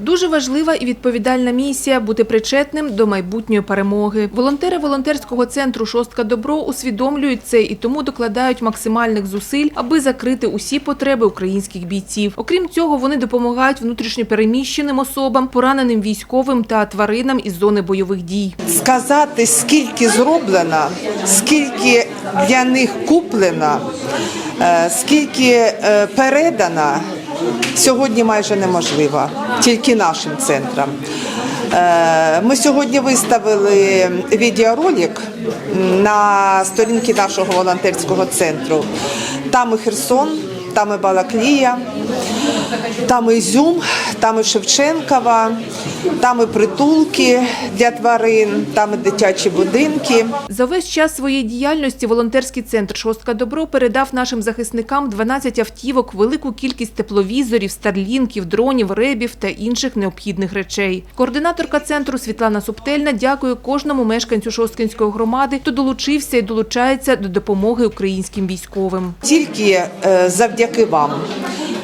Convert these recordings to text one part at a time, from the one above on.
Дуже важлива і відповідальна місія бути причетним до майбутньої перемоги. Волонтери волонтерського центру Шостка Добро усвідомлюють це і тому докладають максимальних зусиль, аби закрити усі потреби українських бійців. Окрім цього, вони допомагають внутрішньопереміщеним особам, пораненим військовим та тваринам із зони бойових дій. сказати, скільки зроблено, скільки для них куплено, е, скільки е, передано, сьогодні майже неможливо, тільки нашим центрам. Е, Ми сьогодні виставили відеоролик на сторінки нашого волонтерського центру. Там і Херсон, там і Балаклія, там і Ізюм, там і Шевченкова, там і притулки для тварин, там і дитячі будинки. За весь час своєї діяльності волонтерський центр Шостка Добро передав нашим захисникам 12 автівок, велику кількість тепловізорів, старлінків, дронів, ребів та інших необхідних речей. Координаторка центру Світлана Субтельна дякує кожному мешканцю Шосткинської громади, хто долучився і долучається до допомоги українським військовим. Тільки е, завдяки вам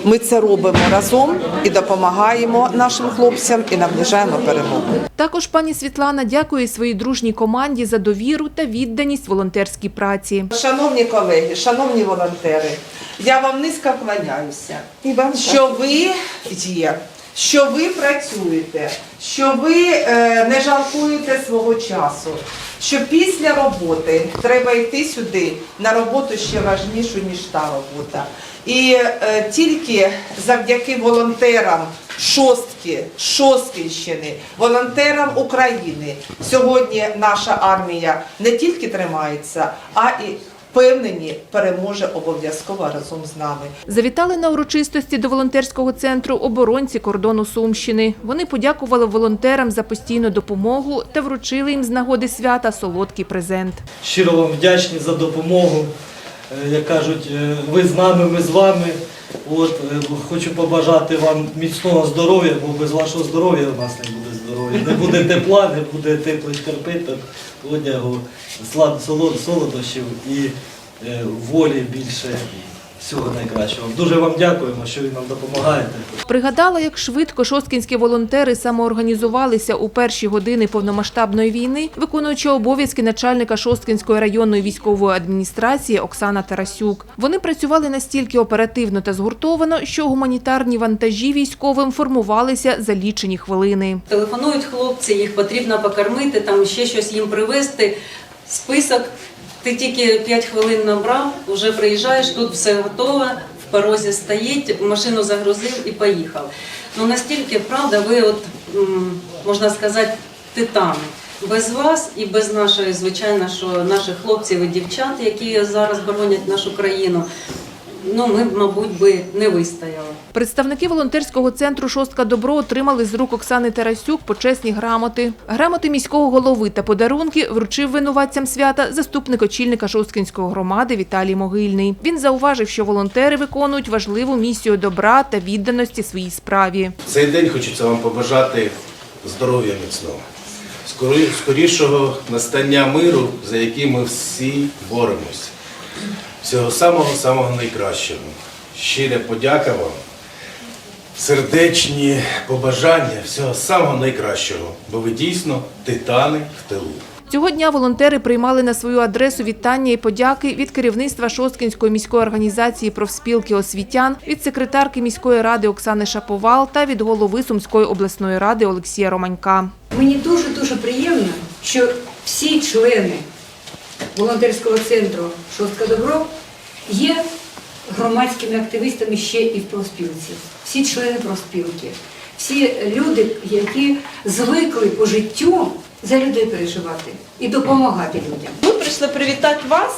ми це робимо разом і допомагаємо нашим хлопцям і наближаємо перемогу. Також пані Світлана дякує своїй дружній команді за довіру та відданість волонтерській праці. Шановні колеги, шановні волонтери, я вам низько вклоняюся, що ви є, що ви працюєте, що ви е, не жалкуєте свого часу. Що після роботи треба йти сюди на роботу ще важнішу, ніж та робота. І е, тільки завдяки волонтерам шостки, Шосткинщини, волонтерам України сьогодні наша армія не тільки тримається, а і впевнені переможе обов'язково разом з нами. Завітали на урочистості до волонтерського центру оборонці кордону Сумщини. Вони подякували волонтерам за постійну допомогу та вручили їм з нагоди свята солодкий презент. Щиро вам вдячні за допомогу. Е, Як кажуть, е, ви з нами, ми з вами. От, е, хочу побажати вам міцного здоров'я, бо без вашого здоров'я у нас не буде Не буде тепла, не буде теплих шкарпеток, одягу, солодощів і е, волі більше. Всього найкращого. Дуже вам дякуємо, що ви нам допомагаєте. Пригадала, як швидко шосткінські волонтери самоорганізувалися у перші години повномасштабної війни, виконуючи обов'язки начальника Шосткінської районної військової адміністрації Оксана Тарасюк. Вони працювали настільки оперативно та згуртовано, що гуманітарні вантажі військовим формувалися за лічені хвилини. Телефонують хлопці, їх потрібно покормити, там ще щось їм привезти. Список. Ти тільки 5 хвилин набрав, вже приїжджаєш, тут все готове, в порозі стоїть, машину загрузив і поїхав. Ну настільки правда, ви от можна сказати, титани. Без вас і без нашої, звичайно, що наших хлопців і дівчат, які зараз боронять нашу країну, ну ми, б, мабуть, би не вистояли. Представники волонтерського центру Шостка Добро отримали з рук Оксани Тарасюк почесні грамоти. Грамоти міського голови та подарунки вручив винуватцям свята заступник очільника Шосткинської громади Віталій Могильний. Він зауважив, що волонтери виконують важливу місію добра та відданості своїй справі. Цей день хочеться вам побажати здоров'я міцного, скорі- скорішого настання миру, за який ми всі боремось. Всього самого-самого найкращого. Щира подяка вам, сердечні побажання, всього самого найкращого, бо ви дійсно титани в тилу. Цього дня волонтери приймали на свою адресу вітання і подяки від керівництва Шосткинської міської організації профспілки освітян, від секретарки міської ради Оксани Шаповал та від голови Сумської обласної ради Олексія Романька. Мені дуже дуже приємно, що всі члени волонтерського центру Шостка Добро є громадськими активістами ще і в профспілці. Всі члени профспілки, всі люди, які звикли по життю за людей переживати і допомагати людям. Ми прийшли привітати вас,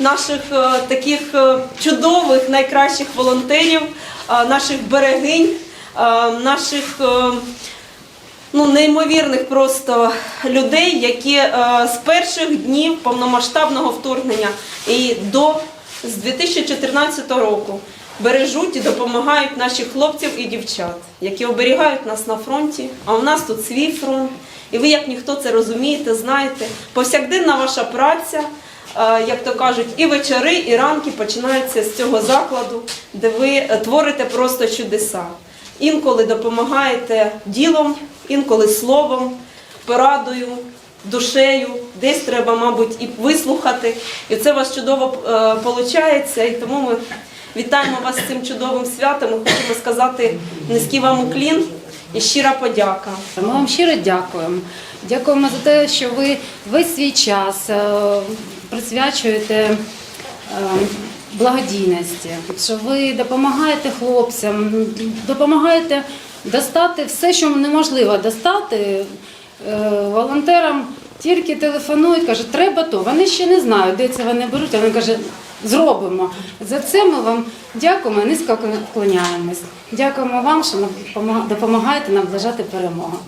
наших е, таких е, чудових, найкращих волонтерів, е, наших берегинь, наших ну, неймовірних просто людей, які е, з перших днів повномасштабного вторгнення і до з 2014 року бережуть і допомагають наших хлопців і дівчат, які оберігають нас на фронті. А у нас тут свій фронт. І ви, як ніхто це розумієте, знаєте, повсякденна ваша праця, е, як то кажуть, і вечори, і ранки починаються з цього закладу, де ви е, творите просто чудеса. Інколи допомагаєте ділом, інколи словом, порадою, душею. Десь треба, мабуть, і вислухати. І це у вас чудово виходить. І тому ми вітаємо вас з цим чудовим святом. Ми хочемо сказати низький вам уклін і щира подяка. Ми вам щиро дякуємо. Дякуємо за те, що ви весь свій час е, присвячуєте е, благодійності, що ви допомагаєте хлопцям, допомагаєте достати все, що неможливо достати. Е, Волонтерам тільки телефонують, кажуть, треба то. Вони ще не знають, де це вони беруть. Вони кажуть, зробимо. За це ми вам дякуємо, низько вклоняємось. Дякуємо вам, що допомагаєте нам наближати перемогу.